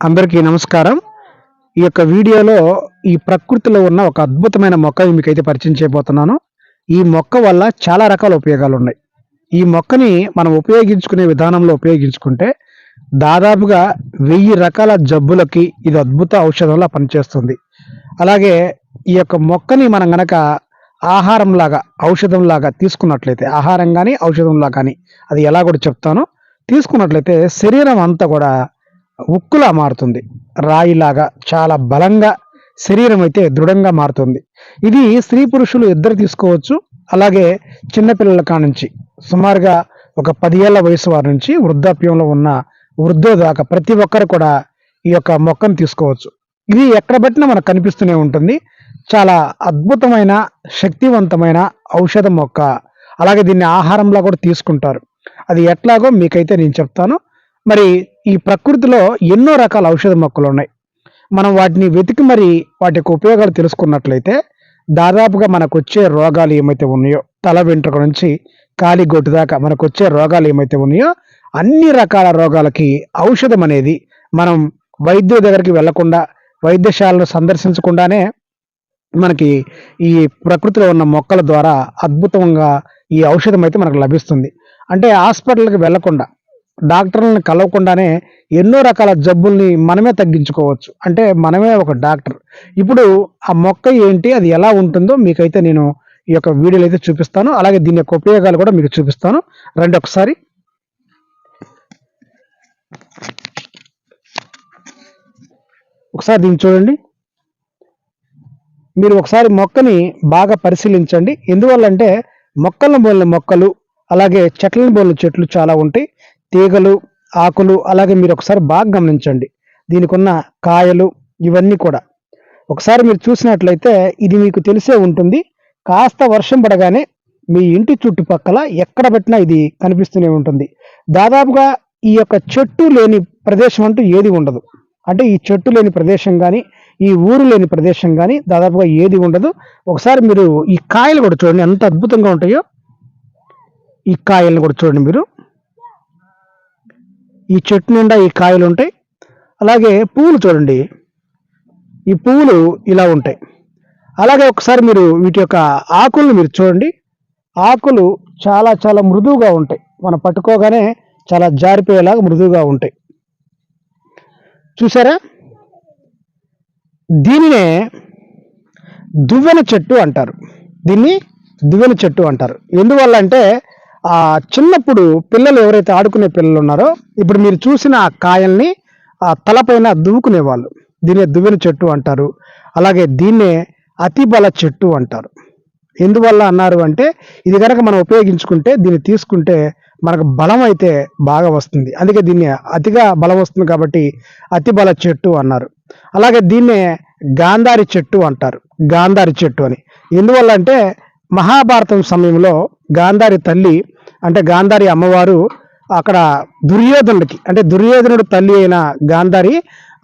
అందరికీ నమస్కారం. ఈ యొక్క వీడియోలో ఈ ప్రకృతిలో ఉన్న ఒక అద్భుతమైన మొక్కని మీకైతే పరిచయం చేయబోతున్నాను. ఈ మొక్క వల్ల చాలా రకాల ఉపయోగాలు ఉన్నాయి ఈ మొక్కని మనం ఉపయోగించుకునే విధానంలో ఉపయోగించుకుంటే దాదాపుగా వెయ్యి రకాల జబ్బులకి ఇది అద్భుత ఔషధంలా పనిచేస్తుంది. అలాగే ఈ యొక్క మొక్కని మనం గనక ఆహారంలాగా ఔషధంలాగా తీసుకున్నట్లయితే ఆహారం కానీ ఔషధంలా కానీ అది ఎలా కూడా చెప్తానో. తీసుకున్నట్లయితే శరీరం అంతా కూడా ఉక్కులా మారుతుంది. రాయిలాగా చాలా బలంగా శరీరం అయితే దృఢంగా మారుతుంది. ఇది స్త్రీ పురుషులు ఇద్దరు తీసుకోవచ్చు. అలాగే చిన్నపిల్లల కానుంచి సుమారుగా ఒక పది ఏళ్ళ వయసు వారి నుంచి వృద్ధాప్యంలో ఉన్న వృద్ధో దాకా ప్రతి ఒక్కరు కూడా ఈ యొక్క మొక్కను తీసుకోవచ్చు. ఇది ఎక్కడ పట్టినా మనకు కనిపిస్తూనే ఉంటుంది. చాలా అద్భుతమైన శక్తివంతమైన ఔషధ మొక్క. అలాగే దీన్ని ఆహారంలో కూడా తీసుకుంటారు. అది ఎట్లాగో మీకైతే నేను చెప్తాను. మరి ఈ ప్రకృతిలో ఎన్నో రకాల ఔషధ మొక్కలు ఉన్నాయి మనం వాటిని వెతికి మరి వాటి యొక్క ఉపయోగాలు తెలుసుకున్నట్లయితే దాదాపుగా మనకు వచ్చే రోగాలు ఏమైతే ఉన్నాయో తల వెంట్రుక నుంచి కాలి గొట్టు దాకా మనకు వచ్చే రోగాలు ఏమైతే ఉన్నాయో అన్ని రకాల రోగాలకి ఔషధం అనేది మనం వైద్యుల దగ్గరికి వెళ్ళకుండా వైద్యశాలను సందర్శించకుండానే మనకి ఈ ప్రకృతిలో ఉన్న మొక్కల ద్వారా అద్భుతంగా ఈ ఔషధం అయితే మనకు లభిస్తుంది. అంటే హాస్పిటల్కి వెళ్ళకుండా డాక్టర్లను కలవకుండానే ఎన్నో రకాల జబ్బుల్ని మనమే తగ్గించుకోవచ్చు. అంటే మనమే ఒక డాక్టర్. ఇప్పుడు ఆ మొక్క ఏంటి అది ఎలా ఉంటుందో మీకైతే నేను ఈ యొక్క వీడియోలు అయితే చూపిస్తాను. అలాగే దీని యొక్క ఉపయోగాలు కూడా మీకు చూపిస్తాను. రండి ఒకసారి. ఒకసారి దీన్ని చూడండి. మీరు ఒకసారి మొక్కని బాగా పరిశీలించండి. ఎందువల్లంటే మొక్కలను బోలిన మొక్కలు అలాగే చెట్లను బోలిన చెట్లు చాలా ఉంటాయి. తీగలు ఆకులు అలాగే మీరు ఒకసారి బాగా గమనించండి. దీనికి ఉన్న కాయలు ఇవన్నీ కూడా. ఒకసారి మీరు చూసినట్లయితే ఇది మీకు తెలిసే ఉంటుంది. కాస్త వర్షం పడగానే మీ ఇంటి చుట్టుపక్కల ఎక్కడ పెట్టినా ఇది కనిపిస్తూనే ఉంటుంది. దాదాపుగా ఈ యొక్క చెట్టు లేని ప్రదేశం అంటూ ఏది ఉండదు. అంటే ఈ చెట్టు లేని ప్రదేశం కానీ ఈ ఊరు లేని ప్రదేశం కానీ దాదాపుగా ఏది ఉండదు. ఒకసారి మీరు ఈ కాయలు కూడా చూడండి ఎంత అద్భుతంగా ఉంటాయో. ఈ కాయలను కూడా చూడండి మీరు. ఈ చెట్టు నిండా ఈ కాయలు ఉంటాయి. అలాగే పువ్వులు చూడండి. ఈ పువ్వులు ఇలా ఉంటాయి. అలాగే ఒకసారి మీరు వీటి యొక్క ఆకులను మీరు చూడండి. ఆకులు చాలా చాలా మృదువుగా ఉంటాయి. మనం పట్టుకోగానే చాలా జారిపోయేలాగా మృదువుగా ఉంటాయి. చూసారా? దీనినే దువ్వెన చెట్టు అంటారు. దీన్ని దువ్వెన చెట్టు అంటారు. ఎందువల్ల అంటే ఆ చిన్నప్పుడు పిల్లలు ఎవరైతే ఆడుకునే పిల్లలు ఉన్నారో ఇప్పుడు మీరు చూసిన ఆ కాయల్ని ఆ తలపైన దువ్వుకునేవాళ్ళు. దీన్నే దువ్వెన చెట్టు అంటారు. అలాగే దీన్నే అతిబల చెట్టు అంటారు. ఎందువల్ల అన్నారు అంటే ఇది కనుక మనం ఉపయోగించుకుంటే దీన్ని తీసుకుంటే మనకు బలం అయితే బాగా వస్తుంది. అందుకే దీన్ని అతిగా బలం వస్తుంది కాబట్టి అతి బల చెట్టు అన్నారు. అలాగే దీన్నే గాంధారి చెట్టు అంటారు. గాంధారి చెట్టు అని. ఎందువల్ల అంటే మహాభారతం సమయంలో గాంధారి తల్లి అంటే గాంధారి అమ్మవారు అక్కడ దుర్యోధనుడికి అంటే దుర్యోధనుడు తల్లి అయిన గాంధారి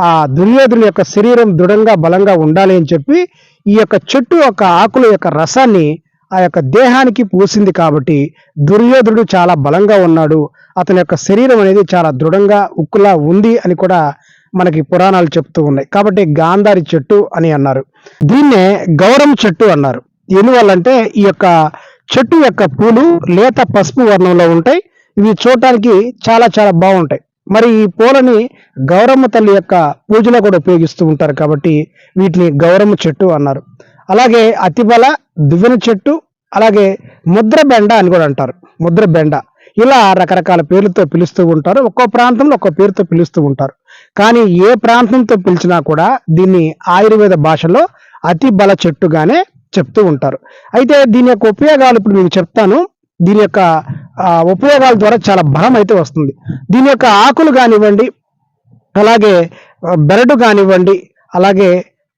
ఆ దుర్యోధను యొక్క శరీరం దృఢంగా బలంగా ఉండాలి అని చెప్పి ఈ యొక్క చెట్టు యొక్క ఆకుల యొక్క రసాన్ని ఆ యొక్క దేహానికి పూసింది కాబట్టి దుర్యోధనుడు చాలా బలంగా ఉన్నాడు. అతని యొక్క శరీరం అనేది చాలా దృఢంగా ఉక్కులా ఉంది అని కూడా మనకి పురాణాలు చెప్తూ ఉన్నాయి. కాబట్టి గాంధారి చెట్టు అని అన్నారు. దీన్నే గౌరవం చెట్టు అన్నారు. ఎందువల్లంటే ఈ యొక్క చెట్టు యొక్క పూలు లేత పసుపు వర్ణంలో ఉంటాయి. ఇవి చూడటానికి చాలా చాలా బాగుంటాయి. మరి ఈ పూలని గౌరమ్మ తల్లి యొక్క పూజలో కూడా ఉపయోగిస్తూ ఉంటారు కాబట్టి వీటిని గౌరమ్మ చెట్టు అన్నారు. అలాగే అతిబల దువ్వెన చెట్టు అలాగే ముద్ర బెండ అని కూడా అంటారు. ముద్ర బెండ. ఇలా రకరకాల పేర్లతో పిలుస్తూ ఉంటారు. ఒక్కో ప్రాంతంలో ఒక్కో పేరుతో పిలుస్తూ ఉంటారు. కానీ ఏ ప్రాంతంతో పిలిచినా కూడా దీన్ని ఆయుర్వేద భాషలో అతి బల చెట్టుగానే చెప్తూ ఉంటారు. అయితే దీని యొక్క ఉపయోగాలు ఇప్పుడు నేను చెప్తాను. దీని యొక్క ఉపయోగాల ద్వారా చాలా బలం అయితే వస్తుంది. దీని యొక్క ఆకులు కానివ్వండి అలాగే బెరడు కానివ్వండి అలాగే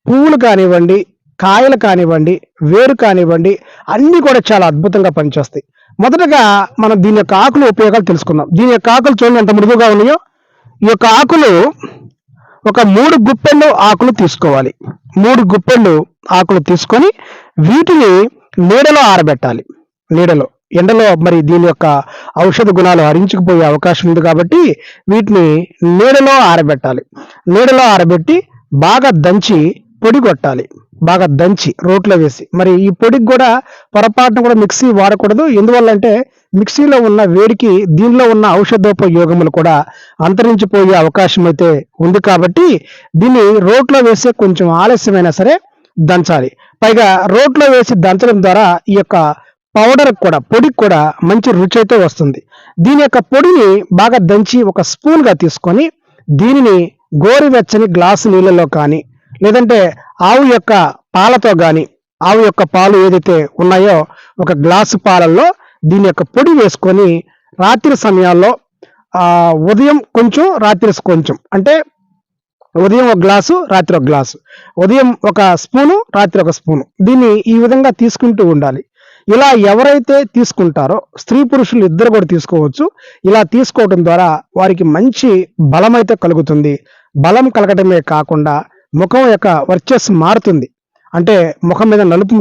పువ్వులు కానివ్వండి కాయలు కానివ్వండి వేరు కానివ్వండి అన్నీ కూడా చాలా అద్భుతంగా పనిచేస్తాయి. మొదటగా మనం దీని యొక్క ఆకులు ఉపయోగాలు తెలుసుకుందాం. దీని యొక్క ఆకులు చూడండి ఎంత మృదువుగా ఉన్నాయో. ఈ యొక్క ఆకులు ఒక మూడు గుప్పెళ్ళు ఆకులు తీసుకోవాలి. మూడు గుప్పెళ్ళు ఆకులు తీసుకొని వీటిని నీడలో ఆరబెట్టాలి. నీడలో ఎండలో మరి దీని యొక్క ఔషధ గుణాలు హరించుకుపోయే అవకాశం ఉంది కాబట్టి వీటిని నీడలో ఆరబెట్టాలి. నీడలో ఆరబెట్టి బాగా దంచి పొడి కొట్టాలి. బాగా దంచి రోట్లో వేసి. మరి ఈ పొడికి కూడా పొరపాటున కూడా మిక్సీ వాడకూడదు. ఎందువల్ల అంటే మిక్సీలో ఉన్న వేడికి దీనిలో ఉన్న ఔషధోపయోగములు కూడా అంతరించిపోయే అవకాశం అయితే ఉంది కాబట్టి దీన్ని రోట్లో వేసే కొంచెం ఆలస్యమైనా సరే దంచాలి. పైగా రోట్లో వేసి దంచడం ద్వారా ఈ యొక్క పౌడర్ కూడా పొడికి కూడా మంచి రుచి అయితే వస్తుంది. దీని యొక్క పొడిని బాగా దంచి ఒక స్పూన్గా తీసుకొని దీనిని గోరువెచ్చని గ్లాసు నీళ్ళలో కానీ లేదంటే ఆవు యొక్క పాలతో కానీ ఆవు యొక్క పాలు ఏదైతే ఉన్నాయో ఒక గ్లాసు పాలల్లో దీని యొక్క పొడి వేసుకొని రాత్రి సమయాల్లో ఉదయం కొంచెం రాత్రి కొంచెం అంటే ఉదయం ఒక గ్లాసు రాత్రి ఒక గ్లాసు. ఉదయం ఒక స్పూను రాత్రి ఒక స్పూను. దీన్ని ఈ విధంగా తీసుకుంటూ ఉండాలి. ఇలా ఎవరైతే తీసుకుంటారో స్త్రీ పురుషులు ఇద్దరు కూడా తీసుకోవచ్చు. ఇలా తీసుకోవడం ద్వారా వారికి మంచి బలం అయితే కలుగుతుంది. బలం కలగటమే కాకుండా ముఖం యొక్క వర్చస్ మారుతుంది. అంటే ముఖం మీద నలుపు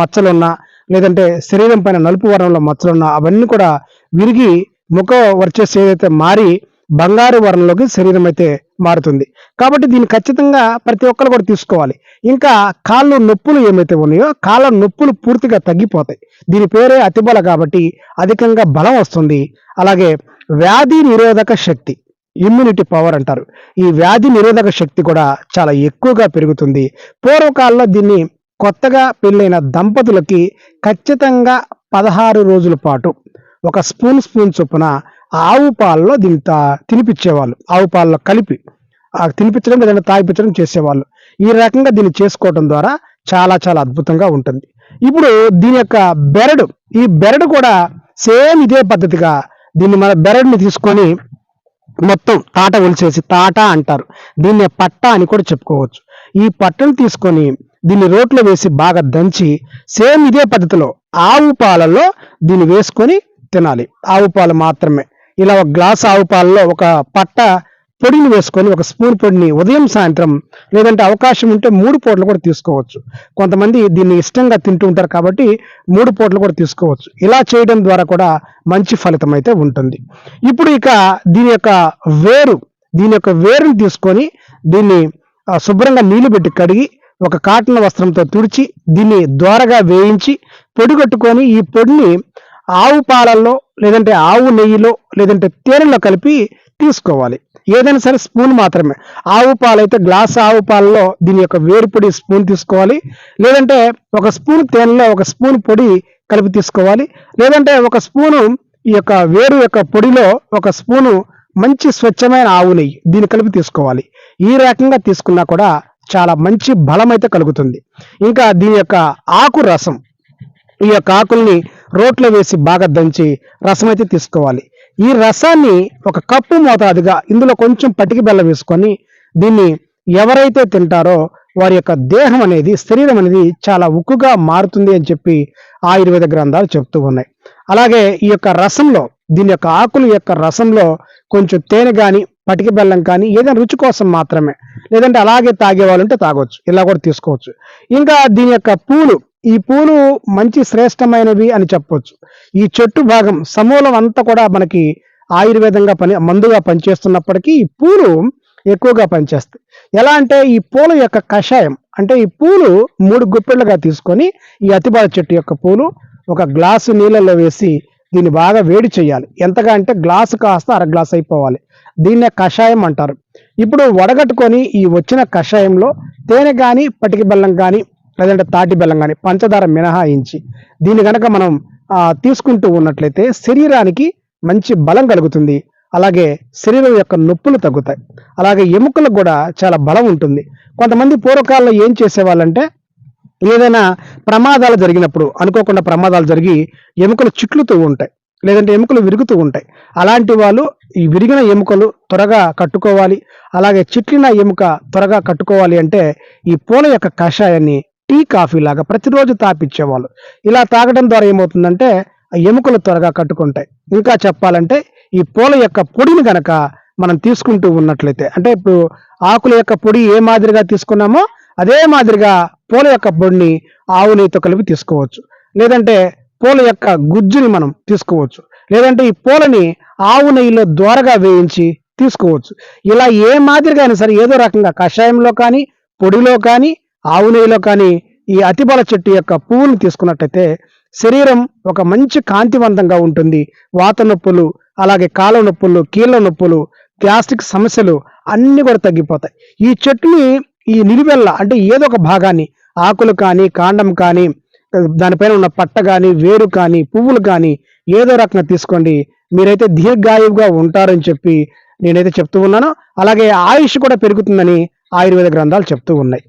మచ్చలున్నా లేదంటే శరీరం పైన నలుపు వర్ణంలో మచ్చలున్నా అవన్నీ కూడా విరిగి ముఖ వర్చస్ ఏదైతే మారి బంగారు వర్ణంలోకి శరీరం అయితే మారుతుంది. కాబట్టి దీన్ని ఖచ్చితంగా ప్రతి ఒక్కరు కూడా తీసుకోవాలి. ఇంకా కాళ్ళు నొప్పులు ఏమైతే ఉన్నాయో కాళ్ళ నొప్పులు పూర్తిగా తగ్గిపోతాయి. దీని పేరే అతిబల కాబట్టి అధికంగా బలం వస్తుంది. అలాగే వ్యాధి నిరోధక శక్తి ఇమ్యూనిటీ పవర్ అంటారు. ఈ వ్యాధి నిరోధక శక్తి కూడా చాలా ఎక్కువగా పెరుగుతుంది. పూర్వకాలంలో దీన్ని కొత్తగా పెళ్ళైన దంపతులకి ఖచ్చితంగా పదహారు రోజుల పాటు ఒక స్పూన్ స్పూన్ చొప్పున ఆవు పాలలో దీన్ని తా- తినిపించేవాళ్ళు ఆవు పాలలో కలిపి ఆ తినిపించడం లేదంటే తాగిపించడం చేసేవాళ్ళు. ఈ రకంగా దీన్ని చేసుకోవడం ద్వారా చాలా చాలా అద్భుతంగా ఉంటుంది. ఇప్పుడు దీని యొక్క బెరడు ఈ బెరడు కూడా సేమ్ ఇదే పద్ధతిగా దీన్ని మన బెరడుని తీసుకొని మొత్తం తాట ఒలిచేసి తాట అంటారు. దీన్ని పట్ట అని కూడా చెప్పుకోవచ్చు. ఈ పట్టను తీసుకొని దీన్ని రోట్లో వేసి బాగా దంచి సేమ్ ఇదే పద్ధతిలో ఆవు పాలలో దీన్ని వేసుకొని తినాలి. ఆవు పాలు మాత్రమే. ఇలా ఒక గ్లాస్ ఆవు పాలలో ఒక పట్ట పొడిని వేసుకొని ఒక స్పూన్ పొడిని ఉదయం సాయంత్రం లేదంటే అవకాశం ఉంటే మూడు పూటలు కూడా తీసుకోవచ్చు. కొంతమంది దీన్ని ఇష్టంగా తింటూ ఉంటారు కాబట్టి మూడు పూటలు కూడా తీసుకోవచ్చు. ఇలా చేయడం ద్వారా కూడా మంచి ఫలితం అయితే ఉంటుంది. ఇప్పుడు ఇక దీని యొక్క వేరు దీని యొక్క వేరుని తీసుకొని దీన్ని శుభ్రంగా నీళ్ళు పెట్టి కడిగి ఒక కాటన్ వస్త్రంతో తుడిచి దీన్ని ద్వారగా వేయించి పొడి కట్టుకొని ఈ పొడిని ఆవు పాలల్లో లేదంటే ఆవు నెయ్యిలో లేదంటే తేనెలో కలిపి తీసుకోవాలి. ఏదైనా సరే స్పూన్ మాత్రమే. ఆవు పాలు అయితే గ్లాస్ ఆవు పాలలో దీని యొక్క వేడి పొడి స్పూన్ తీసుకోవాలి. లేదంటే ఒక స్పూన్ తేనెలో ఒక స్పూన్ పొడి కలిపి తీసుకోవాలి. లేదంటే ఒక స్పూను ఈ యొక్క వేరు యొక్క పొడిలో ఒక స్పూను మంచి స్వచ్ఛమైన ఆవు నెయ్యి దీన్ని కలిపి తీసుకోవాలి. ఈ రకంగా తీసుకున్నా కూడా చాలా మంచి బలం అయితే కలుగుతుంది. ఇంకా దీని యొక్క ఆకు రసం. ఈ యొక్క ఆకుల్ని రోట్లో వేసి బాగా దంచి రసం అయితే తీసుకోవాలి. ఈ రసాన్ని ఒక కప్పు మోతాదుగా ఇందులో కొంచెం పటికి బెల్లం వేసుకొని దీన్ని ఎవరైతే తింటారో వారి యొక్క దేహం అనేది శరీరం అనేది చాలా ఉక్కుగా మారుతుంది అని చెప్పి ఆయుర్వేద గ్రంథాలు చెప్తూ ఉన్నాయి. అలాగే ఈ యొక్క రసంలో దీని యొక్క ఆకుల యొక్క రసంలో కొంచెం తేనె కానీ పటికి బెల్లం కానీ ఏదైనా రుచి కోసం మాత్రమే. లేదంటే అలాగే తాగేవాళ్ళు ఉంటే తాగొచ్చు. ఇలా కూడా తీసుకోవచ్చు. ఇంకా దీని యొక్క పూలు ఈ పూలు మంచి శ్రేష్టమైనవి అని చెప్పొచ్చు. ఈ చెట్టు భాగం సమూలం అంతా కూడా మనకి ఆయుర్వేదంగా పని మందుగా పనిచేస్తున్నప్పటికీ ఈ పూలు ఎక్కువగా పనిచేస్తాయి. ఎలా అంటే ఈ పూల యొక్క కషాయం అంటే ఈ పూలు మూడు గుప్పెళ్ళుగా తీసుకొని ఈ అతిబాల చెట్టు యొక్క పూలు ఒక గ్లాసు నీళ్ళలో వేసి దీన్ని బాగా వేడి చేయాలి. ఎంతగా అంటే గ్లాసు కాస్త అర గ్లాస్ అయిపోవాలి. దీన్నే కషాయం అంటారు. ఇప్పుడు వడగట్టుకొని ఈ వచ్చిన కషాయంలో తేనె కానీ పటికి బెల్లం కానీ లేదంటే తాటి బెల్లం కానీ పంచదార మినహాయించి దీన్ని కనుక మనం తీసుకుంటూ ఉన్నట్లయితే శరీరానికి మంచి బలం కలుగుతుంది. అలాగే శరీరం యొక్క నొప్పులు తగ్గుతాయి. అలాగే ఎముకలకు కూడా చాలా బలం ఉంటుంది. కొంతమంది పూర్వకాలంలో ఏం చేసేవాళ్ళంటే ఏదైనా ప్రమాదాలు జరిగినప్పుడు అనుకోకుండా ప్రమాదాలు జరిగి ఎముకలు చిట్లుతూ ఉంటాయి. లేదంటే ఎముకలు విరుగుతూ ఉంటాయి. అలాంటి వాళ్ళు ఈ విరిగిన ఎముకలు త్వరగా కట్టుకోవాలి. అలాగే చిట్లిన ఎముక త్వరగా కట్టుకోవాలి అంటే ఈ పూల యొక్క కషాయాన్ని టీ కాఫీ లాగా ప్రతిరోజు తాపిచ్చేవాళ్ళు. ఇలా తాగడం ద్వారా ఏమవుతుందంటే ఆ ఎముకలు త్వరగా కట్టుకుంటాయి. ఇంకా చెప్పాలంటే ఈ పూల యొక్క పొడిని గనక మనం తీసుకుంటూ ఉన్నట్లయితే అంటే ఇప్పుడు ఆకుల యొక్క పొడి ఏ మాదిరిగా తీసుకున్నామో అదే మాదిరిగా పూల యొక్క పొడిని ఆవు నెయ్యితో కలిపి తీసుకోవచ్చు. లేదంటే పూల యొక్క గుజ్జుని మనం తీసుకోవచ్చు. లేదంటే ఈ పూలని ఆవు నెయ్యిలో దోరగా వేయించి తీసుకోవచ్చు. ఇలా ఏ మాదిరిగా అయినా సరే ఏదో రకంగా కషాయంలో కానీ పొడిలో కానీ ఆవు నెయ్యిలో కానీ ఈ అతిబల చెట్టు యొక్క పువ్వును తీసుకున్నట్టయితే శరీరం ఒక మంచి కాంతివంతంగా ఉంటుంది. వాత నొప్పులు అలాగే కాళ్ళ నొప్పులు కీళ్ళ నొప్పులు గ్యాస్ట్రిక్ సమస్యలు అన్ని కూడా తగ్గిపోతాయి. ఈ చెట్టుని ఈ నిలువెల్ల అంటే ఏదో ఒక భాగాన్ని ఆకులు కానీ కాండం కానీ దానిపైన ఉన్న పట్ట కానీ వేరు కానీ పువ్వులు కానీ ఏదో రకంగా తీసుకోండి. మీరైతే దీర్ఘాయువుగా ఉంటారని చెప్పి నేనైతే చెప్తూ ఉన్నాను. అలాగే ఆయుష్ కూడా పెరుగుతుందని ఆయుర్వేద గ్రంథాలు చెప్తూ ఉన్నాయి.